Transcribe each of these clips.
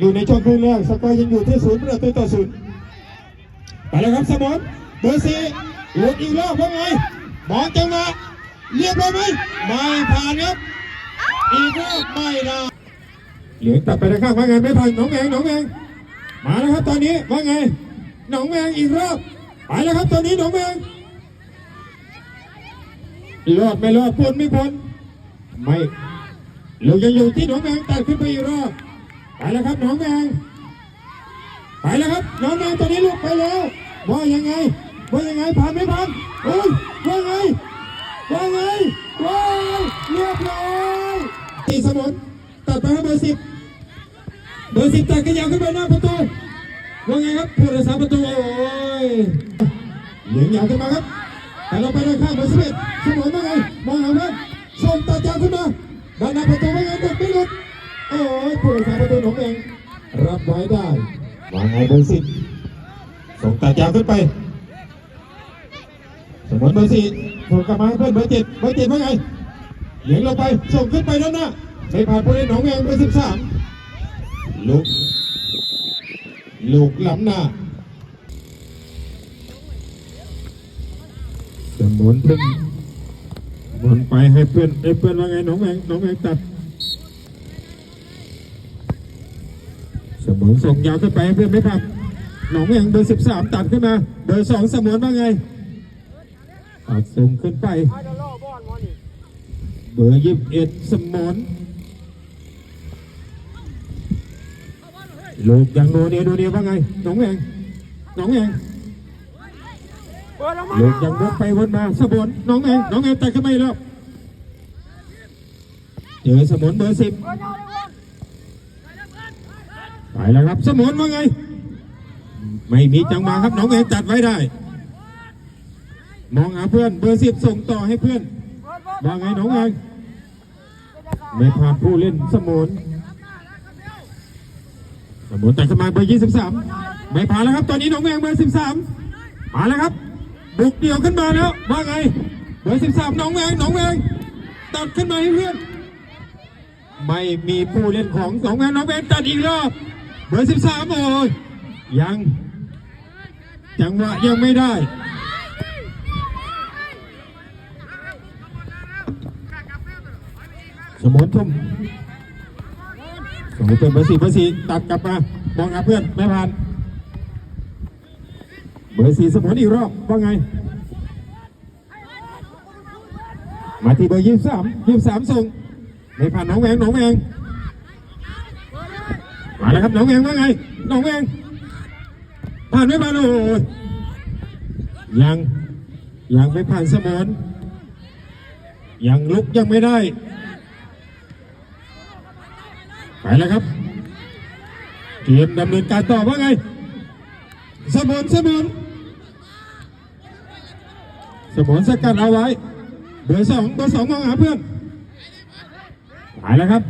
อยู่ในช่วงครึ่งแรกสกอร์ยังอยู่ที่ศูนย์ประตูต่อศูนย์ไปแล้วครับสมอนเบอร์สี่หลุดอีกรอบว่าไงมองจังหวะเรียบร้อยไหมไม่ผ่านครับ อีกรอบไม่ได้เหลืองตัดไปทางข้างว่าไงไม่ผ่านหนองแมงหนองแมงมาแล้วครับตอนนี้ว่าไงหนองแมงอีกรอบไปแล้วครับตอนนี้หนองแมงรอดไม่รอดพ้นไม่พ้นไม่ลูกยังอยู่ที่หนองแมงตัดขึ้นไปอีกรอบ ไปแล้วครับหนองแมงไปแล้วครับหนองแมงตอนนี้ลูกไปแล้วว่ายังไงว่ายังไงผ่านไม่ผ่านโอ้ยว่าไงว่าไงว้าวเรียบร้อยตีสมุนตัดไปให้เบอร์สิบเบอร์สิบตัดขยับขึ้นไปหน้าประตูว่าไงครับผู้รักษาประตูโอ้ยเหลียงยาวขึ้นมาครับแต่เราไปด้านข้างเบอร์สิบเอ็ดสมุนว่าไงมองหาเพื่อนส่งตัดยาวขึ้นมาด้านหน้าประตูว่าไงเด็กไม่หลุด โอ้ยผู้รักษาประตูของเอง รับไว้ได้ว่าไงเบอร์สิบส่งตัดยาวขึ้นไป สมมติเบอร์สี่ส่งกลับมาให้เพื่อนเบอร์เจ็ดเบอร์เจ็ดว่าไงเหลียงลงไป ส่งขึ้นไปด้านหน้าไม่ผ่านผู้เล่นหนองแวงเบอร์สิบสามลูกลูกล้ำหน้าสมุนเพิ่งหมุนไปให้เพื่อนให้เพื่อนว่าไงหนองแวงหนองแวงตัด สมุนส่งยาวขึ้นไปเพื่อนไม่ผ่านหนองแวงเบอร์สิบสามตัดขึ้นมา เบอร์สองสมุนว่าไงตัดส่งขึ้นไป เบอร์ยี่สิบเอ็ดสมอนลูกยังโนเนียโนเนียว่าไงหนองแองหนองแองลูกยังวกไปวนมาสมอนหนองแองหนองแองตัดขึ้นไปแล้วเจอสมอนเบอร์สิบ แล้วครับ สมอนว่าไง ไม่มีจังหวะครับน้องแองตัดไว้ได้ มองหาเพื่อนเบอร์สิบส่งต่อให้เพื่อนว่าไงน้องเองไม่พลาดผู้เล่นสมุนสมุนแต่สมาเบอร์ยี่สิบสามไม่ผ่านแล้วครับ ตอนนี้น้องแมงเบอร์สิบสามมาแล้วครับ บุกเดี่ยวขึ้นมาแล้วว่าไงเบอร์สิบสามน้องแมงน้องแมงตัดขึ้นมาให้เพื่อน ไม่มีผู้เล่นของน้องแมงน้องแมงตัดอีกรอบ เบอร์สิบสามโอ้ยยัง จังหวะยังไม่ได้สมุนทุ่มสมุนเป็นเบอร์สี่เบอร์สี่ตัดกลับมามองหาเพื่อนไม่ผ่าน เบอร์สี่สมุนอีกรอบว่าไง มาที่เบอร์ยี่สามยี่สามส่งไม่ผ่านน้องแวงน้องแวง ครับน้องแวงว่าไงน้องแวงผ่านไม่ผ่านโอ้ยยังยังไม่ผ่านสมุนยังลุกยังไม่ได้ ไปแล้วครับเกมดำเนินการต่อว่าไงสมนสมนสมนสกัดเอาไว้เบอร์สองเบอร์สองมองหาเพื่อนไปแล้วครับ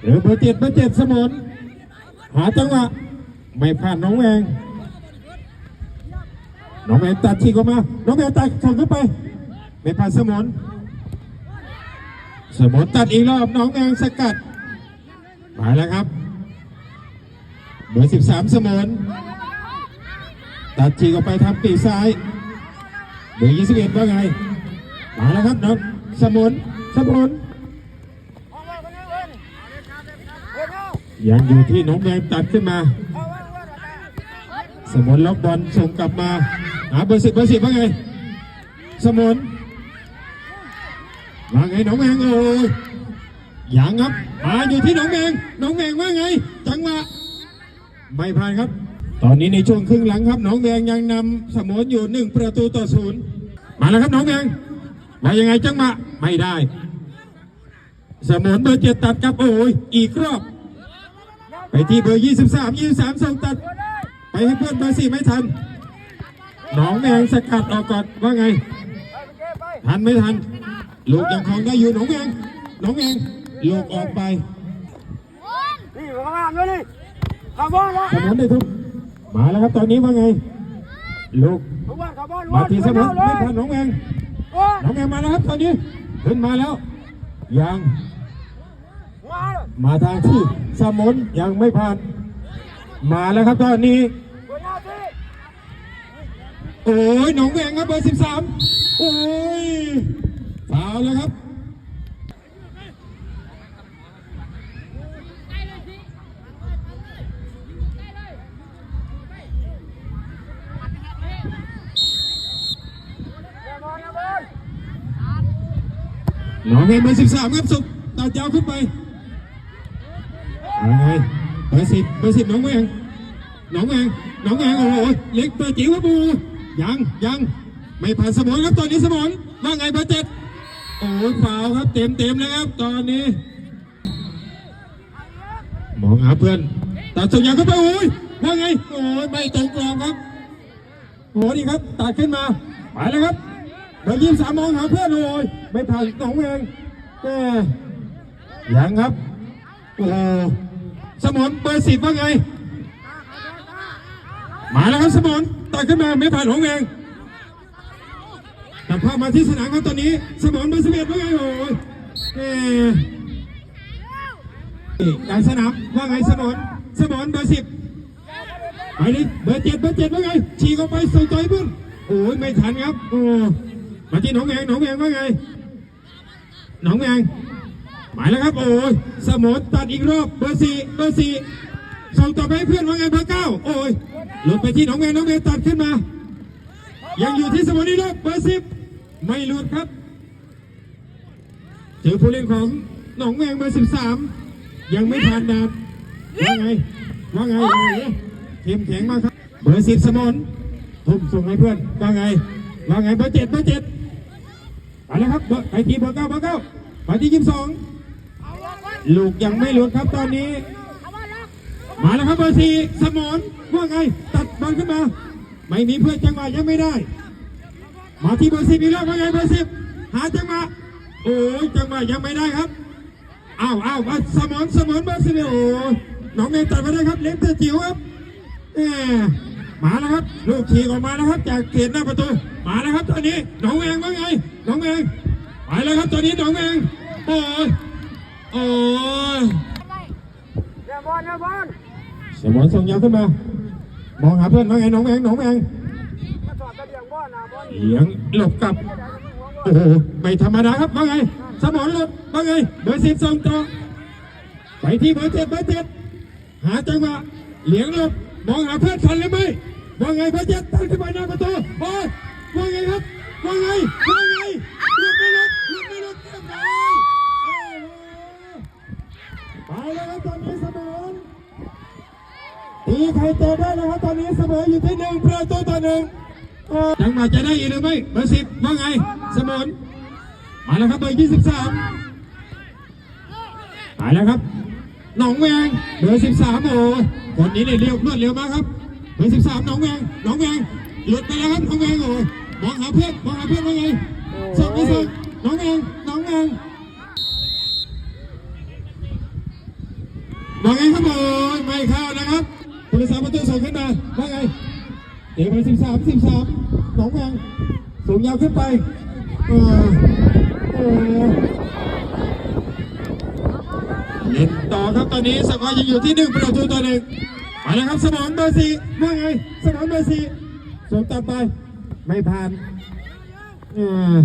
เดี๋ยวเบอร์เจ็ดเบอร์เจ็ดสมน หาจังหวะไม่ผ่านน้องแวงน้องแวงตัดฉีกออกมา น้องแวงตัดส่งขึ้นไป ไม่ผ่านสมนสมนตัดอีกรอบน้องแวงสกัดมาแล้วครับเบอร์สิบสามสมนตัดจีกออกไปทางปีกซ้ายเบอร์ยี่สิบเอ็ดว่าไงมาแล้วครับน้องสมนสมน ยังอยู่ที่น้องแดงตัดขึ้นมา สมนล็อกบอลส่งกลับมาหาเบอร์สิบเบอร์สิบว่าไง สมนว่าไงน้องแดงโอ้ยยังครับมาอยู่ที่หนองแมงหนองแมงว่าไง จังหวะไม่ผ่านครับ ตอนนี้ในช่วงครึ่งหลังครับหนองแมงยังนำสมออยู่หนึ่งประตูต่อศูนย์มาแล้วครับหนองแมงว่ายังไงจังหวะไม่ได้ สมอเบอร์เจ็ดตัดกับโอ้ยอีกรอบ ไปที่เบอร์ยี่สิบสามยี่สามส่งตัด ไปให้เพื่อนเบอร์สี่ไม่ทันหนองแมงสกัดออกก่อนว่าไง ทันไม่ทัน ลูกยังคงได้อยู่หนองแมงหนองแมงลูกออกไปนี่ข้างล่างด้วยนี่ข้าวบอลวะสมอนได้ทุกมาแล้วครับตอนนี้ว่าไง ลูกข้าวบอลข้าวบอลมาที่สมอนเลไม่ยผ่านหนองแมงโอ้ยหนองแมงมาแล้วครับตอนนี้ขึ้นมาแล้วยัง มาทางที่สมอนยังไม่ผ่าน มาแล้วครับตอนนี้ โอ้ยหนองแวงครับเบอร์สิบสามโอ้ยฟาวแล้วครับหนองแวงเบอร์สิบสามครับสุกตัดยาวขึ้นไป ยังไงเบอร์สิบเบอร์สิบหนองแวงหนองแวงหนองแวงโอ้โหเล็กตัวจิ๋วครับบูยังยังไม่ผ่านสมอนครับตอนนี้สมอนว่าไงเบอร์เจ็ดโอ้ยฟาวครับเต็มเต็มเลยครับ ตอนนี้ มองหาเพื่อนตัดส่งยางเข้าไปโอ้ยว่าไงโอ้ยไม่ตรงกรอบครับโอ้นี่ครับตัดขึ้นมาไปแล้วครับเบอร์ยี่สิบสามมองหาเพื่อนโอ้ยไม่ผ่านสองเองแม่ยังครับโอ้ สมอนเบอร์สิบว่าไง มาแล้วครับสมอนตัดขึ้นมาไม่ผ่านของเองตัดภาพมาที่สนามครับตอนนี้ สมอนเบอร์สิบเอ็ดว่าไงโอ้ยแม่กลางสนามว่าไงสมอนสมอนเบอร์สิบไปดิเบอร์เจ็ดเบอร์เจ็ดว่าไงฉีกออกไปส่งต่อยบุ้นโอ้ยไม่ทันครับโอ้มาที่หนองแมงหนองแมงว่าไงหนองแมง หมายแล้วครับ โอ้ยสมอนตัดอีกรอบเบอร์สี่เบอร์สี่ส่งต่อไปให้เพื่อนว่าไงเบอร์เก้าโอ้ยหลุดไปที่หนองแมงหนองแมงตัดขึ้นมา ยังอยู่ที่สมอนนี่รอบเบอร์สิบไม่หลุดครับเจอผู้เล่นของหนองแมงเบอร์สิบสามยังไม่ผ่านดานว่าไงว่าไงว่าไงเข้มแข็งมากครับ เบอร์สิบสมนทุ่มส่งให้เพื่อนว่าไงว่าไงเบอร์เจ็ดเบอร์เจ็ดไปแล้วครับไปที่เบอร์เก้าเบอร์เก้าไปที่ยี่สิบสอง ลูกยังไม่หลุดครับตอนนี้ มาแล้วครับเบอร์สี่สมอนว่าไง ตัดบอลขึ้นมา ไม่มีเพื่อนจังหวะยังไม่ได้ มาที่เบอร์สิบอีกแล้วว่าไงเบอร์สิบหาจังหวะโอ้ยจังหวะยังไม่ได้ครับอ้าวอ้าวมาสมอนสมอนเบอร์สิบโอ้ยน้องเมย์ตัดมาได้ครับเล็กแต่จิ๋วครับแหมมาแล้วครับลูกขี่ออกมาแล้วครับ จากเขตหน้าประตูมาแล้วครับตอนนี้น้องแมงว่าไงน้องแมงไปแล้วครับตอนนี้น้องแมงโอ้ย โอ้ยอย่าบอลอย่าบอลเสมอนส่งยาวขึ้นมา มองหาเพื่อนว่าไงน้องแมงน้องแมงมาสอดกระเดียงบอลนะบอลเลี้ยงหลบกลับ โอ้โห ไม่ธรรมดาครับว่าไง สมองหลบว่าไง เบอร์สิบส่งต่อ ไปที่เบอร์เจ็ดเบอร์เจ็ดหาจังหวะเหลียงหลบ มองหาเพื่อนทันหรือไม่ว่าไงเบอร์เจ็ดตั้งขึ้นไปหน้าประตูโอ้ยว่าไงครับว่าไงว่าไงหลุดไม่หลุดหลุดไม่หลุดเรียบร้อยโอ้โห ไปแล้วครับตอนนี้สมองตีใครเตะได้แล้วครับตอนนี้เสมออยู่ที่หนึ่งประตูต่อหนึ่งจังหวะจะได้อีกหรือไม่เบอร์สิบว่าไงสมนมาแล้วครับเบอร์ยี่สิบสามมาแล้วครับหนองแวงเบอร์สิบสามโอ้ยคนนี้เนี่ยเร็วรวดเร็วมากครับเบอร์สิบสามหนองแวงหนองแวงหลุดไปแล้วครับหนองแวงโอ้ยมองหาเพื่อนมองหาเพื่อนว่าไงส่งไม่ส่งหนองแวงหนองแวง ว่าไงครับโอ้ยไม่เข้านะครับผู้รักษาประตูส่งขึ้นมาว่าไงเดี๋ยวไปสิบสามสิบสามหนองแวงสูงยาวขึ้นไปเออโอ้เล่นต่อครับตอนนี้สกอร์ยังอยู่ที่หนึ่งประตูต่อหนึ่งไปแล้วครับสมองเบอร์สี่ว่าไงสมองเบอร์สี่ส่งต่อไปไม่ผ่านเออ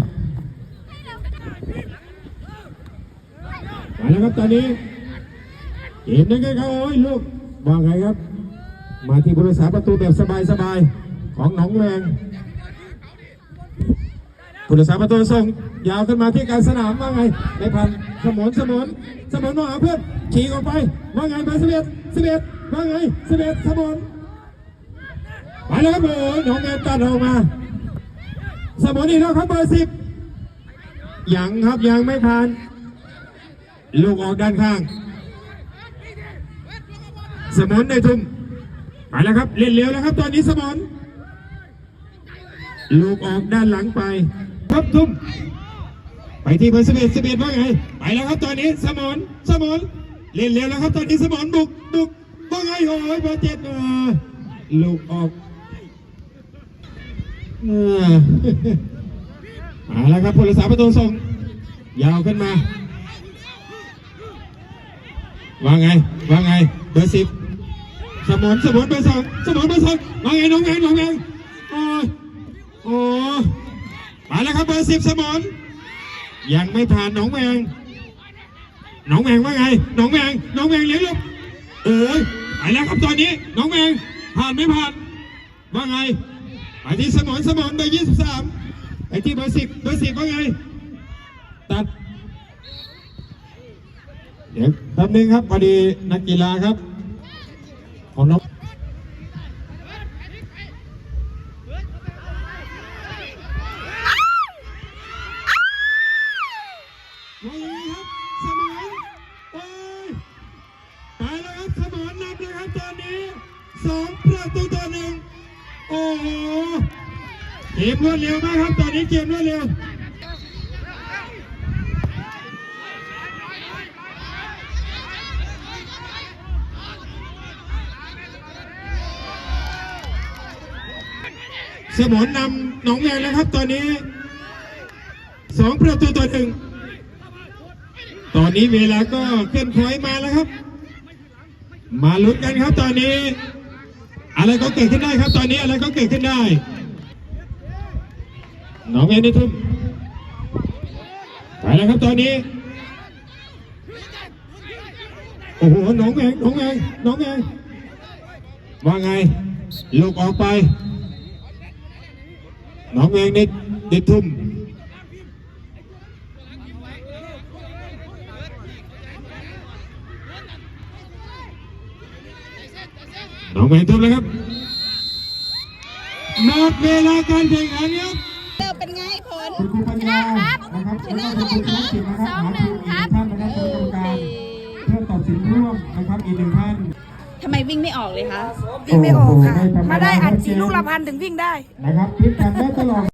ไปแล้วครับตอนนี้ เกมนี้ก็เขาโอ้ยลูกว่าไงครับ มาที่บริษัทประตูแบบสบายๆของหนองแวงผู้รักษาประตูส่งยาวขึ้นมาที่กลารสนามว่าไงในพันสมนสมนสมนมองหาเพื่อนขี่ออกไปว่าไงเบอร์สิบเอ็ดสิบเอ็ดว่าไงสิบเอ็ดสมนไปแล้วครับโอ้ยหนองแวงตัดออกมา สมนอีกแล้วครับเบอร์สิบยังครับยังไม่ผ่าน ลูกออกด้านข้าง สมอนในทุ่มไปแล้วครับเล่นเร็วแล้วครับ ตอนนี้สมอนลูกออกด้านหลังไปครับทุ่มไปที่เบอร์สิบเอ็ดสิบเอ็ดว่าไงไปแล้วครับตอนนี้สมอนสมอนเล่นเร็วแล้วครับ ตอนนี้สมอนบุกบุกว่าไงโอ้ยเบอร์เจ็ดลูกออกเอาแล้วครับผู้รักษาประตูส่งยาวขึ้นมา ว่าไง ว่าไง เบอร์สิบ สมอนสมอนเบอร์สองสมอนเบอร์สองมาไงน้องแมงน้องแมงโอ้โอ้มาแล้วครับเบอร์สิบสมอนยังไม่ผ่านน้องแมงน้องแมงว่าไงน้องแมงน้องแมงเลี้ยงลูกโอ้ยไปแล้วครับตอนนี้น้องแมงผ่านไม่ผ่านว่าไงไปที่สมอนสมอนเบอร์ยี่สิบสามไปที่เบอร์สิบเบอร์สิบว่าไงตัดเดี๋ยวแป๊บนึงครับพอดีนักกีฬาครับ ของน้องว่ายังไงครับสมานโอ้ยไปแล้วครับสมานนำเลยครับตอนนี้สองประตูต่อหนึ่งโอ้โหเกมรวดเร็วมากครับตอนนี้เกมรวดเร็ว สมอนนำหนองแวงแล้วครับตอนนี้สองประตูต่อหนึ่งตอนนี้เวลาก็เคลื่อนคล้อยมาแล้วครับ มาลุ้นกันครับตอนนี้ อะไรก็เกิดขึ้นได้ครับ ตอนนี้อะไรก็เกิดขึ้นได้หนองแวงได้ทุ่มไปแล้วครับตอนนี้โอ้โหหนองแวงหนองแวงหนองแวงว่าไงลูกออกไป น้องเองนิดนิดทุ่มน้องเองทุ่มแล้วครับหมดเวลาการแข่งขันครับเจอเป็นไงผลคุณครูปัญญาครับนะครับชนะเท่าไหร่ครับสองหนึ่งครับท่านนะครับคณะกรรมการเพื่อตัดสินร่วมนะครับอีกหนึ่งท่านทำไมวิ่งไม่ออกเลยคะ วิ่งไม่ออกค่ะโอ้โหไม่ธรรมดามาได้อัดสีลูกละพันถึงวิ่งได้ นะครับพลิกกันได้ตลอด